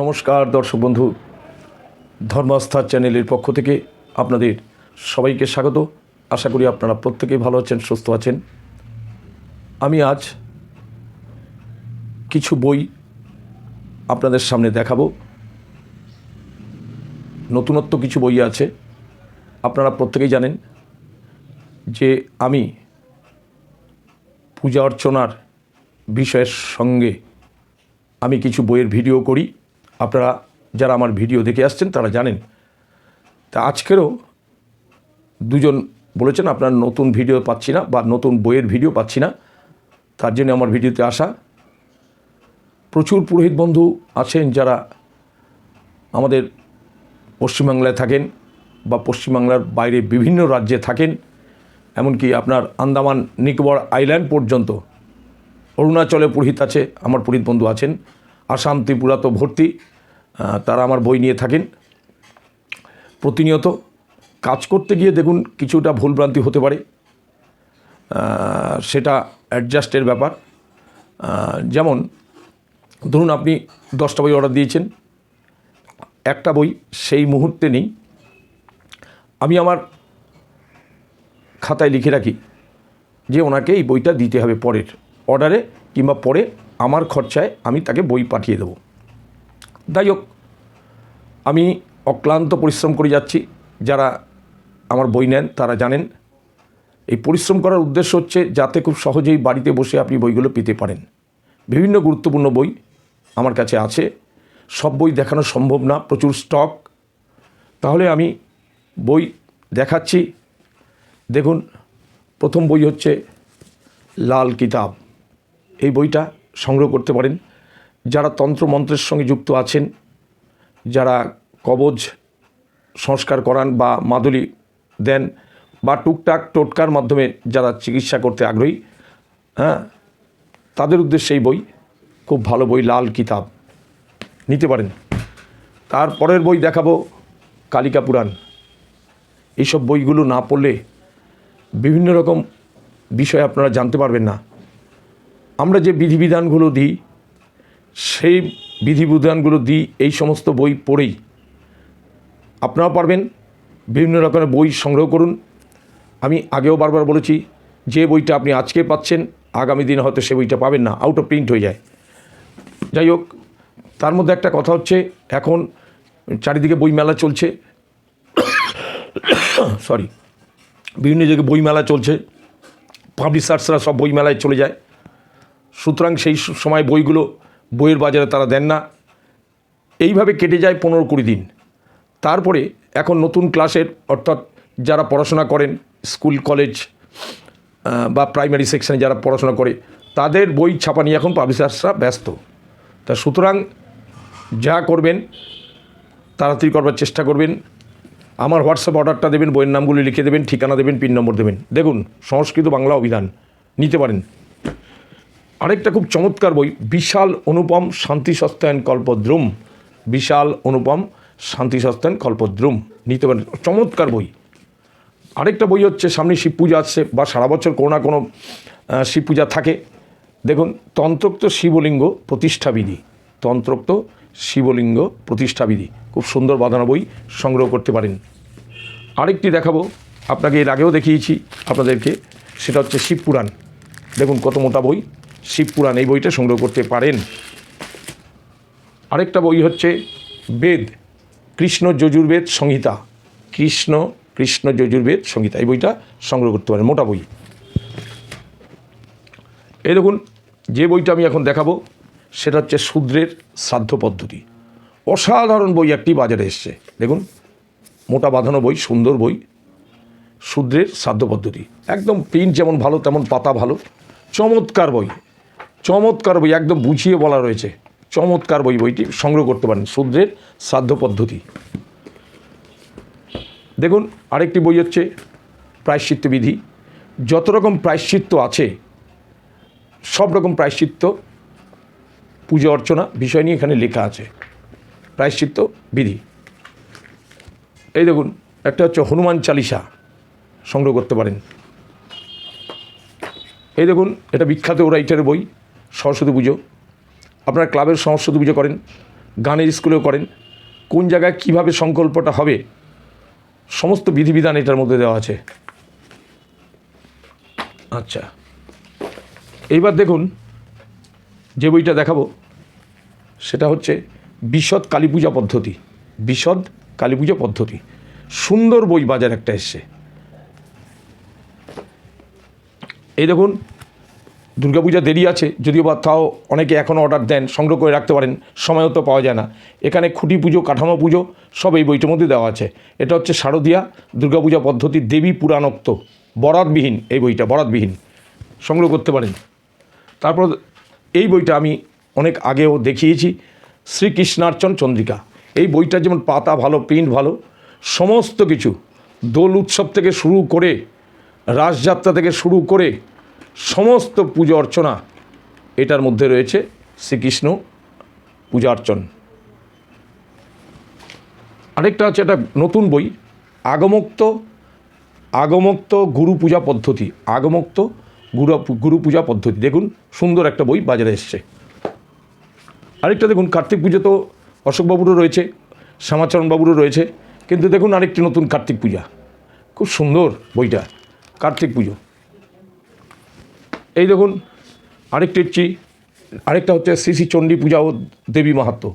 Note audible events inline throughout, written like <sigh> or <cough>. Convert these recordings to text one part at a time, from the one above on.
নমস্কার দর্শক বন্ধু, ধর্মাস্থা চ্যানেলের পক্ষ থেকে আপনাদের সবাইকে স্বাগত। আশা করি আপনারা প্রত্যেকেই ভালো আছেন, সুস্থ আছেন। আমি আজ কিছু বই আপনাদের সামনে দেখাবো। নতুনত্ব কিছু বই আছে, আপনারা প্রত্যেকেই জানেন যে আমি পূজা অর্চনার বিষয়ের সঙ্গে আমি কিছু বইয়ের ভিডিও করি। আপনারা যারা আমার ভিডিও দেখে আসছেন, তারা জানেন। তা আজকেরও দুজন বলেছেন, আপনার নতুন ভিডিও পাচ্ছি না বা নতুন বইয়ের ভিডিও পাচ্ছি না। তার জন্য আমার ভিডিওতে আসা। প্রচুর পুরোহিত বন্ধু আছেন যারা আমাদের পশ্চিমবাংলায় থাকেন বা পশ্চিমবাংলার বাইরে বিভিন্ন রাজ্যে থাকেন, এমনকি আপনার আন্দামান নিকোবর আইল্যান্ড পর্যন্ত। অরুণাচলে পুরোহিত আছে, আমার পুরোহিত বন্ধু আছেন। আসাম ত্রিপুরা তো ভর্তি তারা আমার বই নিয়ে থাকেন। প্রতিনিয়ত কাজ করতে গিয়ে দেখুন কিছুটা ভুলভ্রান্তি হতে পারে। সেটা অ্যাডজাস্টের ব্যাপার। যেমন ধরুন আপনি দশটা বই অর্ডার দিয়েছেন, একটা বই সেই মুহূর্তে নেই। আমি আমার খাতায় লিখে রাখি যে ওনাকে এই বইটা দিতে হবে পরের অর্ডারে কিংবা পরে আমার খরচায় আমি তাকে বই পাঠিয়ে দেবো। যাই হোক, আমি অক্লান্ত পরিশ্রম করে যাচ্ছি। যারা আমার বই নেন, তারা জানেন, এই পরিশ্রম করার উদ্দেশ্য হচ্ছে যাতে খুব সহজেই বাড়িতে বসে আপনি বইগুলো পেতে পারেন। বিভিন্ন গুরুত্বপূর্ণ বই আমার কাছে আছে। সব বই দেখানো সম্ভব না, প্রচুর স্টক। তাহলে আমি বই দেখাচ্ছি। দেখুন, প্রথম বই হচ্ছে লাল কিতাব। এই বইটা সংগ্রহ করতে পারেন। যারা তন্ত্রমন্ত্রের সঙ্গে যুক্ত আছেন, যারা কবজ সংস্কার করান বা মাদুলি দেন বা টুকটাক টোটকার মাধ্যমে যারা চিকিৎসা করতে আগ্রহী হ্যাঁ তাদের উদ্দেশ্যে এই বই, খুব ভালো বই, লাল কিতাব, নিতে পারেন। তারপরের বই দেখাবো, কালিকা পুরাণ। এইসব বইগুলো না পড়লে বিভিন্ন রকম বিষয় আপনারা জানতে পারবেন না। আমরা যে বিধিবিধানগুলো দিই, সেই বিধিবিধানগুলো দিই, এই সমস্ত বই পড়েই। আপনারাও পারবেন বিভিন্ন রকমের বই সংগ্রহ করুন। আমি আগেও বারবার বলেছি, যে বইটা আপনি আজকে পাচ্ছেন, আগামী দিনে হয়তো সে বইটা পাবেন না আউট অফ প্রিন্ট হয়ে যায়। যাই হোক, তার মধ্যে একটা কথা হচ্ছে, এখন চারিদিকে বইমেলা চলছে। <coughs> সরি বিভিন্ন জায়গায় বইমেলা চলছে। পাবলিশার্সরা সব বইমেলায় চলে যায়। সুতরাং সেই সময় বইগুলো, বইয়ের বাজারে তারা দেন না। এইভাবে কেটে যায় পনেরো কুড়ি দিন। তারপরে এখন নতুন ক্লাসের, অর্থাৎ যারা পড়াশোনা করেন, স্কুল, কলেজ বা প্রাইমারি সেকশনে যারা পড়াশোনা করে, তাদের বই ছাপা নিয়ে এখন পাবলিশার্সরা ব্যস্ত। তা সুতরাং যা করবেন, তাড়াতাড়ি করবার চেষ্টা করবেন। আমার হোয়াটসঅ্যাপ অর্ডারটা দেবেন, বইয়ের নামগুলি লিখে দেবেন, ঠিকানা দেবেন, পিন নম্বর দেবেন। দেখুন, সংস্কৃত বাংলা অভিধান। নিতে পারেন। আরেকটা খুব চমৎকার বই, বিশাল অনুপম শান্তি সস্তায়ন কল্পদ্রুম। বিশাল অনুপম শান্তি সস্তায়ন কল্পদ্রুম। নিতে পারেন। চমৎকার বই। আরেকটা বই হচ্ছে সামনে শিব পূজা আসছে বা সারা বছর কোনো না কোনো শিব পূজা থাকে। দেখুন, তন্ত্রোক্ত শিবলিঙ্গ প্রতিষ্ঠাবিধি। তন্ত্রোক্ত শিবলিঙ্গ প্রতিষ্ঠাবিধি। খুব সুন্দর বাঁধানো বই, সংগ্রহ করতে পারেন। আরেকটি দেখাবো। আপনাকে এর আগেও দেখিয়েছি আপনাদেরকে। সেটা হচ্ছে শিবপুরাণ দেখুন কত মোটা বই। শিবপুরাণ এই বইটা সংগ্রহ করতে পারেন। আরেকটা বই হচ্ছে বেদ, কৃষ্ণ যজুর্বেদ সংহিতা। কৃষ্ণ কৃষ্ণ যজুর্বেদ সংহিতা, এই বইটা সংগ্রহ করতে পারেন, মোটা বই। এই দেখুন, যে বইটা আমি এখন দেখাবো, সেটা হচ্ছে শূদ্রের শ্রাদ্ধ পদ্ধতি। অসাধারণ বই একটি বাজারে এসছে। দেখুন, মোটা বাঁধানো বই, সুন্দর বই, শূদ্রের শ্রাদ্ধ পদ্ধতি। একদম প্রিন্ট যেমন ভালো, তেমন পাতা ভালো, চমৎকার বই। চমৎকার বই একদম বুঝিয়ে বলা রয়েছে। চমৎকার বই, বইটি সংগ্রহ করতে পারেন শূদ্রের শ্রাদ্ধ পদ্ধতি। দেখুন, আরেকটি বই হচ্ছে প্রায়শ্চিত্ত বিধি। যত রকম প্রায়শ্চিত্ত আছে, সব রকম প্রায়শ্চিত্ত, পুজো অর্চনা বিষয় নিয়ে এখানে লেখা আছে। প্রায়শ্চিত্ত বিধি। এই দেখুন, একটা হচ্ছে হনুমান চালিসা সংগ্রহ করতে পারেন। এই দেখুন, এটা বিখ্যাত রাইটারের বই। সরস্বতী পুজো। আপনার ক্লাবের সরস্বতী পুজো করেন, গানের স্কুলেও করেন, কোন জায়গায় কীভাবে সংকল্পটা হবে, সমস্ত বিধিবিধান এটার মধ্যে দেওয়া আছে। আচ্ছা এইবার দেখুন, যে বইটা দেখাবো, সেটা হচ্ছে বিশদ কালী পূজা পদ্ধতি, বিশদ কালী পূজা পদ্ধতি। সুন্দর বই বাজার একটা এসছে। এই দেখুন দুর্গাপূজা দেরি আছে, যদিও বা তাও অনেকে এখনও অর্ডার দেন, সংগ্রহ করে রাখতে পারেন, সময়ও তো পাওয়া যায় না। এখানে খুঁটি পুজো, কাঠামো পুজো, সব এই বইটার মধ্যে দেওয়া আছে। এটা হচ্ছে শারদীয়া দুর্গাপূজা পদ্ধতি দেবী পুরাণোক্ত, বরাতবিহীন, এই বইটা, বরাতবিহীন। সংগ্রহ করতে পারেন। তারপর এই বইটা আমি অনেক আগেও দেখিয়েছি, শ্রীকৃষ্ণার্চন চন্দ্রিকা। এই বইটা যেমন পাতা ভালো প্রিন্ট ভালো, সমস্ত কিছু দোল উৎসব থেকে শুরু করে, রাসযাত্রা থেকে শুরু করে সমস্ত পুজো অর্চনা এটার মধ্যে রয়েছে শ্রীকৃষ্ণ পূজা অর্চন। আরেকটা আছে একটা নতুন বই, আগমুক্ত আগমুক্ত গুরু পূজা পদ্ধতি, আগমুক্ত গুরু গুরু পূজা পদ্ধতি। দেখুন, সুন্দর একটা বই বাজারে এসছে। আরেকটা দেখুন, কার্তিক পুজো তো অশোকবাবুরও রয়েছে, শ্যামাচরণবাবুরও রয়েছে, কিন্তু দেখুন আরেকটি নতুন কার্তিক পূজা। খুব সুন্দর বইটা, কার্তিক পুজো। এই দেখুন, আরেকটি হচ্ছে, আরেকটা হচ্ছে শ্রী শ্রী চণ্ডী পূজা ও দেবী মাহাত্ম্য।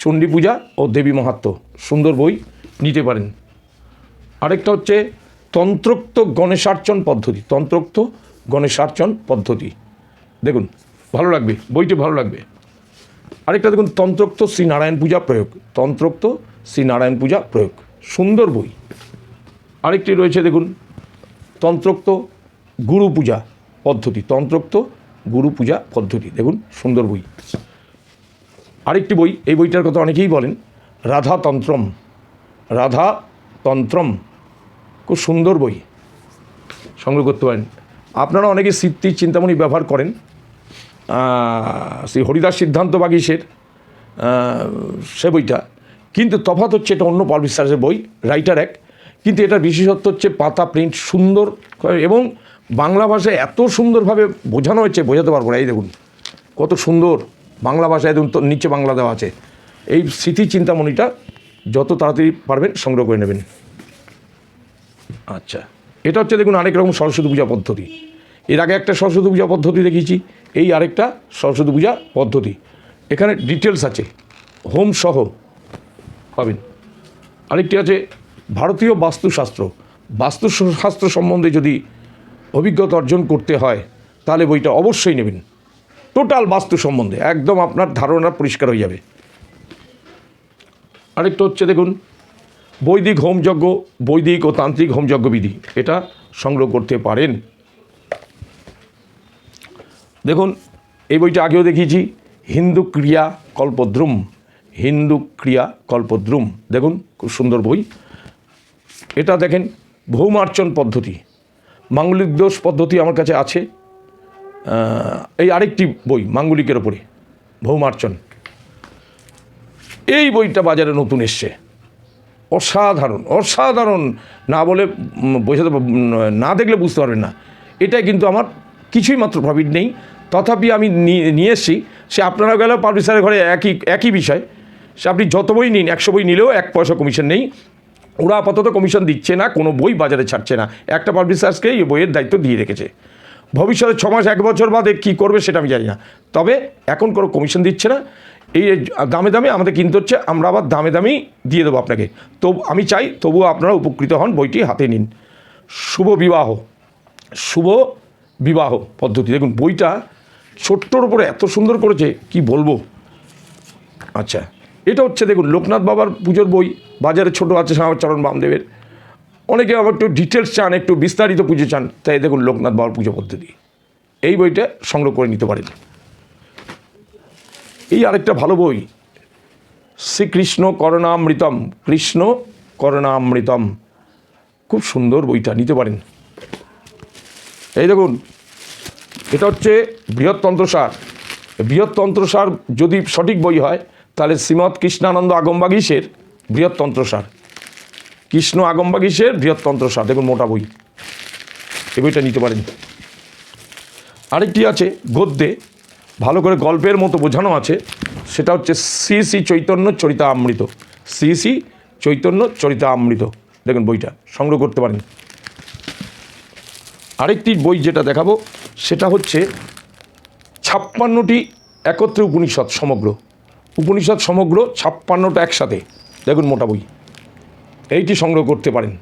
চণ্ডী পূজা ও দেবী মাহাত্ম্য, সুন্দর বই, নিতে পারেন। আরেকটা হচ্ছে তন্ত্রোক্ত গণেশার্চন পদ্ধতি, তন্ত্রোক্ত গণেশার্চন পদ্ধতি। দেখুন, ভালো লাগবে, বইটি ভালো লাগবে। আরেকটা দেখুন, তন্ত্রোক্ত শ্রী নারায়ণ পূজা প্রয়োগ, তন্ত্রোক্ত শ্রী নারায়ণ পূজা প্রয়োগ, সুন্দর বই। আরেকটি রয়েছে দেখুন, তন্ত্রোক্ত গুরু পূজা পদ্ধতি, তন্ত্রোক্ত গুরু পূজা পদ্ধতি। দেখুন, সুন্দর বই। আরেকটি বই, এই বইটার কথা অনেকেই বলেন রাধা তন্ত্রম রাধা তন্ত্রম খুব সুন্দর বই। সংগ্রহ করতে পারেন। আপনারা অনেকে সিদ্ধি চিন্তামণি ব্যবহার করেন। শ্রী হরিদাস সিদ্ধান্ত বাগিসের সে বইটা। কিন্তু তফাৎ হচ্ছে এটা অন্য পাল বিশ্বাসের বই, রাইটার এক। কিন্তু এটার বিশেষত্ব হচ্ছে পাতা, প্রিন্ট সুন্দর, এবং বাংলা ভাষায় এত সুন্দরভাবে বোঝানো হয়েছে বোঝাতে পারব না। এই দেখুন, কত সুন্দর বাংলা ভাষায় দেখুন নিচে বাংলা দেওয়া আছে। এই স্মৃতি চিন্তামণিটা যত তাড়াতাড়ি পারবেন সংগ্রহ করে নেবেন। আচ্ছা এটা হচ্ছে দেখুন আরেক রকম সরস্বতী পূজা পদ্ধতি। এর আগে একটা সরস্বতী পূজা পদ্ধতি দেখিয়েছি এই আরেকটা সরস্বতী পূজা পদ্ধতি। এখানে ডিটেলস আছে, হোম সহ পাবেন। আরেকটি আছে ভারতীয় বাস্তুশাস্ত্র। বাস্তুশাস্ত্র সম্বন্ধে যদি অভিজ্ঞতা অর্জন করতে হয়, তাহলে বইটা অবশ্যই নেবেন। টোটাল বাস্তু সম্বন্ধে, একদম আপনার ধারণা পরিষ্কার হয়ে যাবে। আরেকটা হচ্ছে দেখুন, বৈদিক হোমযজ্ঞ, বৈদিক ও তান্ত্রিক হোমযজ্ঞ বিধি এটা সংগ্রহ করতে পারেন। দেখুন, এই বইটা আগেও দেখিয়েছি, হিন্দু ক্রিয়া কল্পদ্রুম, হিন্দু ক্রিয়া কল্পদ্রুম। দেখুন, খুব সুন্দর বই। এটা দেখেন ভৌমার্চন পদ্ধতি। মাঙ্গলিক দোষ পদ্ধতি আমার কাছে আছে। এই আরেকটি বই মাঙ্গলিকের ওপরে, ভৌমার্চন। এই বইটা বাজারে নতুন এসছে। অসাধারণ অসাধারণ। না বলে বোঝাতে না দেখলে বুঝতে পারবেন না। এটাই কিন্তু আমার কিছুই মাত্র প্রফিট নেই। তথাপি আমি নিয়ে এসেছি। সে আপনারা গেলেও পাবলিশারের ঘরে একই একই বিষয়। সে আপনি যত বই নিন, একশো বই নিলেও এক পয়সা কমিশন নেই। ওরা আপাতত কমিশন দিচ্ছে না, কোনো বই বাজারে ছাড়ছে না। একটা পাবলিশার্সকে এই বইয়ের দায়িত্ব দিয়ে রেখেছে। ভবিষ্যতে ছ মাস, এক বছর বাদে কী করবে সেটা আমি জানি না। তবে এখন কোনো কমিশন দিচ্ছে না। এই দামে দামে আমাদের কিনতে হচ্ছে, আমরা আবার দামে দামেই দিয়ে দেবো আপনাকে। তো আমি চাই তবুও আপনারা উপকৃত হন, বইটি হাতে নিন। শুভ বিবাহ। শুভ বিবাহ পদ্ধতি। দেখুন, বইটা ছোট্টর উপরে এত সুন্দর করেছে, কি বলব? আচ্ছা। এটা হচ্ছে দেখুন, লোকনাথ বাবার পুজোর বই, বাজারে ছোট আছে শ্যামাচরণ বামদেবের। অনেকে আবার একটু ডিটেলস চান, একটু বিস্তারিত পুজো চান, তাই দেখুন লোকনাথ বাবার পুজো পদ্ধতি। এই বইটা সংগ্রহ করে নিতে পারেন। এই আরেকটা ভালো বই, শ্রীকৃষ্ণ করণামৃতম, কৃষ্ণ করণামৃতম। খুব সুন্দর বইটা, নিতে পারেন। এই দেখুন, এটা হচ্ছে বৃহত্তন্ত্রসার বৃহত্তন্ত্রসার যদি সঠিক বই হয় তাহলে শ্রীমৎ কৃষ্ণানন্দ আগমবাগীশের বৃহত্তন্ত্রসার কৃষ্ণ আগমবাগীশের বৃহত্তন্ত্রসার দেখুন, মোটা বই। এই বইটা নিতে পারেন। আরেকটি আছে গদ্যে। ভালো করে গল্পের মতো বোঝানো আছে। সেটা হচ্ছে শ্রী শ্রী চৈতন্য চরিতা আমৃত শ্রী শ্রী চৈতন্য চরিতা আমৃত দেখুন বইটা। সংগ্রহ করতে পারেন। আরেকটি বই যেটা দেখাবো, সেটা হচ্ছে ছাপ্পান্নটি একত্রে উপনিষদ সমগ্র। উপনিষদ সমগ্র ছাপ্পান্নটা একসাথে। দেখুন মোটা বই। এইটি সংগ্রহ করতে পারেন।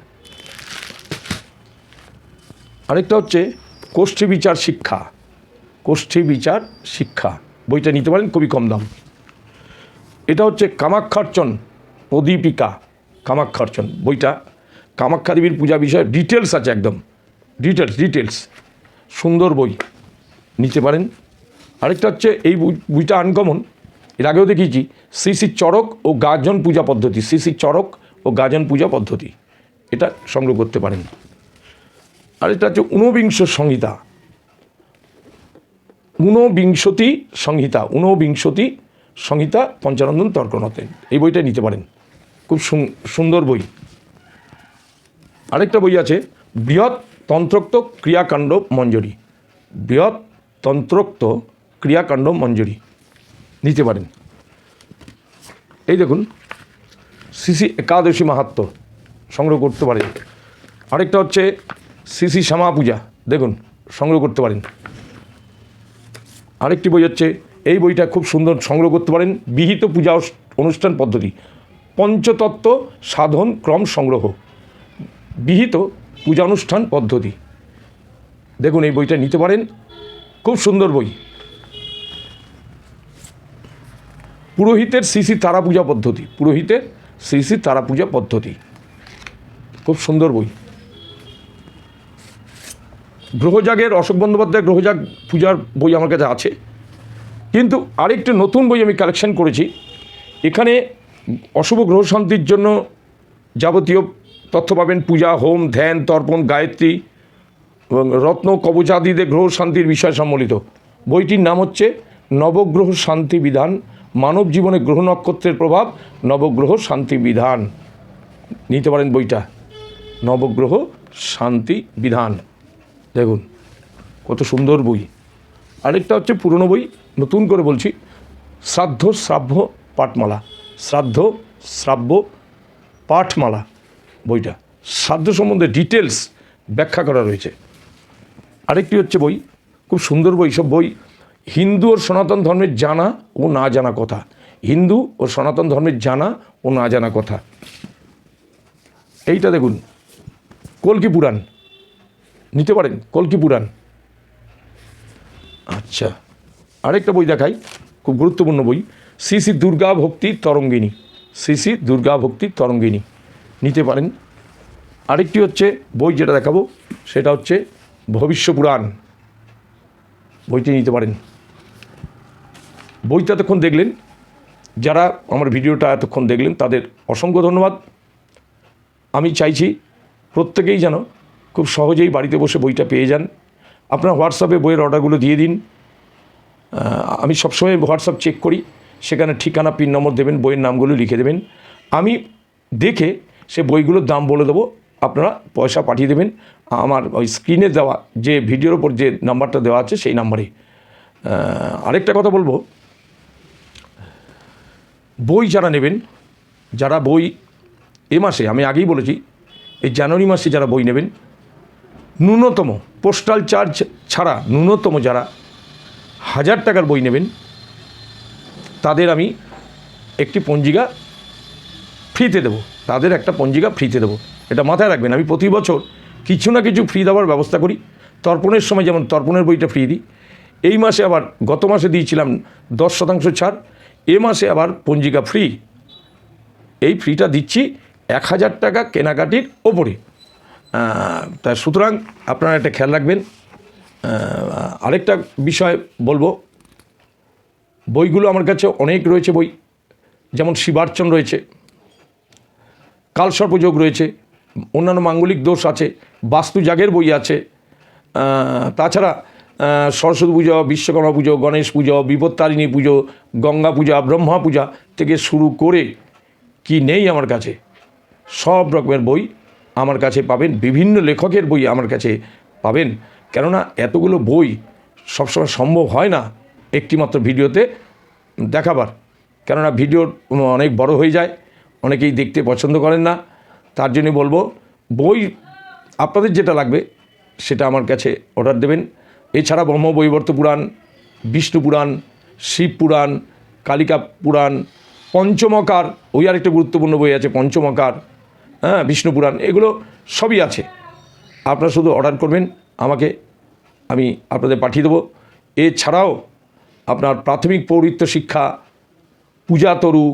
আরেকটা হচ্ছে কোষ্ঠী বিচার শিক্ষা। কোষ্ঠী বিচার শিক্ষা। বইটা নিতে পারেন, খুবই কম দাম। এটা হচ্ছে কামাক্ষার্চন প্রদীপিকা কামাক্ষার্চন। বইটা কামাক্ষা দেবীর পূজা বিষয়ে ডিটেলস আছে একদম। Details details. সুন্দর বই। নিতে পারেন। আরেকটা হচ্ছে এই বই- বইটা আনকমন। এর আগেও দেখিয়েছি, শ্রী শ্রী চরক ও গাজন পূজা পদ্ধতি, শ্রী শ্রী চরক ও গাজন পূজা পদ্ধতি। এটা সংগ্রহ করতে পারেন। আর এটা হচ্ছে ঊনবিংশ সংহিতা। ঊনবিংশতি সংহিতা ঊনবিংশতি সংহিতা পঞ্চানন্দন তর্কনতেন এই বইটা নিতে পারেন। খুব সুন- সুন্দর বই। আরেকটা বই আছে, বৃহৎ তন্ত্রোক্ত ক্রিয়াকাণ্ড মঞ্জরি। বৃহৎ তন্ত্রোক্ত ক্রিয়াকাণ্ড মঞ্জরি। নিতে পারেন। এই দেখুন শ্রী একাদশী মাহাত্ম সংগ্রহ করতে পারেন আরেকটা হচ্ছে শ্রী শ্যামা পূজা, দেখুন, সংগ্রহ করতে পারেন। আরেকটি বই হচ্ছে, এই বইটা খুব সুন্দর সংগ্রহ করতে পারেন, বিহিত পূজা অনুষ্ঠান পদ্ধতি। পঞ্চতত্ত্ব সাধন ক্রম সংগ্রহ, বিহিত পূজা অনুষ্ঠান পদ্ধতি। দেখুন, এই বইটা নিতে পারেন। খুব সুন্দর বই। পুরোহিতের শ্রী তারা পূজা পদ্ধতি, পুরোহিতের শ্রী শ্রী তারা পূজা পদ্ধতি। খুব সুন্দর বই। গ্রহজাগের অশোক বন্দ্যোপাধ্যায় গ্রহজাগ পূজার বই আমার কাছে আছে। কিন্তু আরেকটি নতুন বই আমি কালেকশন করেছি। এখানে অশুভ গ্রহ শান্তির জন্য যাবতীয় তথ্য পাবেন পূজা, হোম, ধ্যান, তর্পণ, গায়ত্রী এবং রত্ন কবচাদিদের গ্রহ শান্তির বিষয় সম্বলিত। বইটির নাম হচ্ছে নবগ্রহ শান্তি বিধান মানব জীবনে গ্রহ নক্ষত্রের প্রভাব, নবগ্রহ শান্তি বিধান। নিতে পারেন বইটা। নবগ্রহ শান্তি বিধান। দেখুন, কত সুন্দর বই। আরেকটা হচ্ছে পুরনো বই, নতুন করে বলছি, শ্রাদ্ধ শ্রাব্য পাঠমালা। শ্রাদ্ধ শ্রাব্য পাঠমালা বইটা। শ্রাদ্ধ সম্বন্ধে ডিটেলস ব্যাখ্যা করা রয়েছে। আরেকটি হচ্ছে বই, খুব সুন্দর বই সব বই। হিন্দু ও সনাতন ধর্মের জানা, ও না জানা কথা। হিন্দু ও সনাতন ধর্মের জানা, ও না জানা কথা। এইটা দেখুন, কলকি পুরাণ। নিতে পারেন, কলকি পুরাণ। আচ্ছা আরেকটা বই দেখাই, খুব গুরুত্বপূর্ণ বই। শ্রী শ্রী দুর্গা ভক্তি তরঙ্গিনী। শ্রী শ্রী দুর্গা ভক্তি তরঙ্গিনী। নিতে পারেন। আরেকটি হচ্ছে বই যেটা দেখাবো, সেটা হচ্ছে ভবিষ্য পুরাণ। বইটি নিতে পারেন। বইটা এতক্ষণ দেখলেন, যারা আমার ভিডিওটা এতক্ষণ দেখলেন, তাদের অসংখ্য ধন্যবাদ। আমি চাইছি প্রত্যেকেই যেন খুব সহজেই বাড়িতে বসে বইটা পেয়ে যান। আপনার হোয়াটসঅ্যাপে বইয়ের অর্ডারগুলো দিয়ে দিন। আমি সবসময় হোয়াটসঅ্যাপ চেক করি, সেখানে ঠিকানা, পিন নম্বর দেবেন, বইয়ের নামগুলো লিখে দেবেন। আমি দেখে সে বইগুলোর দাম বলে দেবো, আপনারা পয়সা পাঠিয়ে দেবেন। আমার ওই স্ক্রিনে দেওয়া যে ভিডিওর ওপর যে নাম্বারটা দেওয়া আছে, সেই নাম্বারে। আরেকটা কথা বলব বই যারা নেবেন, যারা বই এ মাসে, আমি আগেই বলেছি, এই জানুয়ারি মাসে যারা বই নেবেন, ন্যূনতম পোস্টাল চার্জ ছাড়া ন্যূনতম যারা হাজার টাকার বই নেবেন, তাদের আমি একটি পঞ্জিকা ফ্রিতে দেবো। তাদের একটা পঞ্জিকা ফ্রিতে দেবো। এটা মাথায় রাখবেন, আমি প্রতি বছর কিছু না কিছু ফ্রি দেওয়ার ব্যবস্থা করি। তর্পণের সময় যেমন তর্পণের বইটা ফ্রি দিই। এই মাসে আবার গত মাসে দিয়েছিলাম দশ শতাংশ ছাড় এ মাসে আবার পঞ্জিকা ফ্রি এই ফ্রিটা দিচ্ছি এক হাজার টাকা কেনাকাটির ওপরে। তা সুতরাং আপনারা একটা খেয়াল রাখবেন। আরেকটা বিষয় বলব। বইগুলো আমার কাছে অনেক রয়েছে বই। যেমন শিবার্চন রয়েছে। কালসর্পযোগ রয়েছে। অন্যান্য মাঙ্গলিক দোষ আছে। বাস্তু জাগের বই আছে। তাছাড়া সরস্বতী পুজো, বিশ্বকর্মা পুজো, গণেশ পুজো, বিপত্তারিণী পুজো, গঙ্গা পূজা, ব্রহ্মা পূজা থেকে শুরু করে কি নেই আমার কাছে? সব রকমের বই আমার কাছে পাবেন, বিভিন্ন লেখকের বই আমার কাছে পাবেন। কেননা এতগুলো বই সবসময় সম্ভব হয় না একটিমাত্র ভিডিওতে দেখাবার। কেননা ভিডিও অনেক বড় হয়ে যায়, অনেকেই দেখতে পছন্দ করেন না। তার জন্য বলব, বই আপনাদের যেটা লাগবে সেটা আমার কাছে অর্ডার দেবেন। এছাড়া ব্রহ্ম ব্রহ্মবৈবর্ত পুরাণ, বিষ্ণু পুরাণ, শিব পুরাণ, কালিকা পুরাণ, পঞ্চমকার, ওই আরেকটা গুরুত্বপূর্ণ বই আছে, পঞ্চমকার হ্যাঁ বিষ্ণু পুরাণ, এগুলো সবই আছে। আপনারা শুধু অর্ডার করবেন, আমাকে আমি আপনাদের পাঠিয়ে দেবো। এছাড়াও আপনার প্রাথমিক পৌরিত্য শিক্ষা, পূজা তরু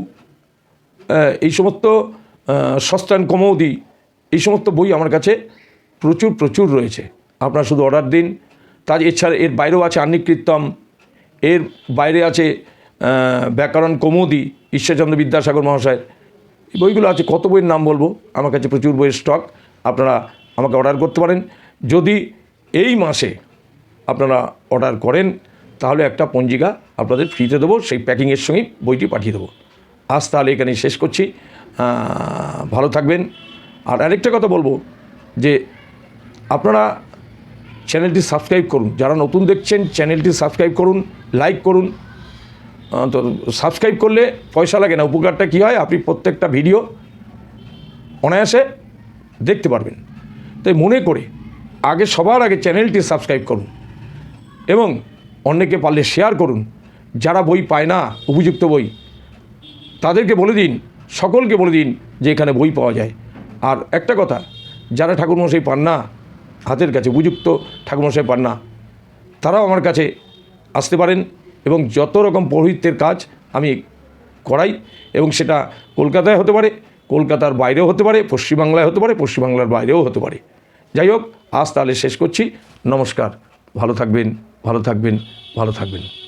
এই সমস্ত সস্তান কমৌদি, এই সমস্ত বই আমার কাছে প্রচুর প্রচুর রয়েছে। আপনারা শুধু অর্ডার দিন তার এছাড়া এর বাইরেও আছে আন্নিকৃতম এর বাইরে আছে ব্যাকরণ কৌমুদি, ঈশ্বরচন্দ্র বিদ্যাসাগর মহাশয়ের বইগুলো আছে, কত বইয়ের নাম বলব? আমার কাছে প্রচুর বইয়ের স্টক আপনারা আমাকে অর্ডার করতে পারেন। যদি এই মাসে আপনারা অর্ডার করেন, তাহলে একটা পঞ্জিকা আপনাদের ফ্রিতে দেবো, সেই প্যাকিংয়ের সঙ্গেই বইটি পাঠিয়ে দেবো। আজ তাহলে এখানেই শেষ করছি। ভালো থাকবেন। আর আরেকটা কথা বলব, যে আপনারা চ্যানেলটি সাবস্ক্রাইব করুন। যারা নতুন দেখছেন, চ্যানেলটি সাবস্ক্রাইব করুন, লাইক করুন। তো সাবস্ক্রাইব করলে পয়সা লাগে না। উপকারটা কী হয়? আপনি প্রত্যেকটা ভিডিও অনায়াসে দেখতে পারবেন। তাই মনে করে আগে সবার আগে চ্যানেলটি সাবস্ক্রাইব করুন এবং অন্যকে পারলে শেয়ার করুন। যারা বই পায় না, উপযুক্ত বই, তাদেরকে বলে দিন, সকলকে বলে দিন যে এখানে বই পাওয়া যায়। আর একটা কথা, যারা ঠাকুরমশাই পান না হাতের কাছে উপযুক্ত ঠাকুরমশাই পান না। তারাও আমার কাছে আসতে পারেন এবং যত রকম পৌরোহিত্যের কাজ আমি করাই এবং সেটা কলকাতায় হতে পারে, কলকাতার বাইরেও হতে পারে, পশ্চিমবাংলায় হতে পারে, পশ্চিমবাংলার বাইরেও হতে পারে। যাই হোক, আজ তাহলে শেষ করছি। নমস্কার। ভালো থাকবেন ভালো থাকবেন ভালো থাকবেন।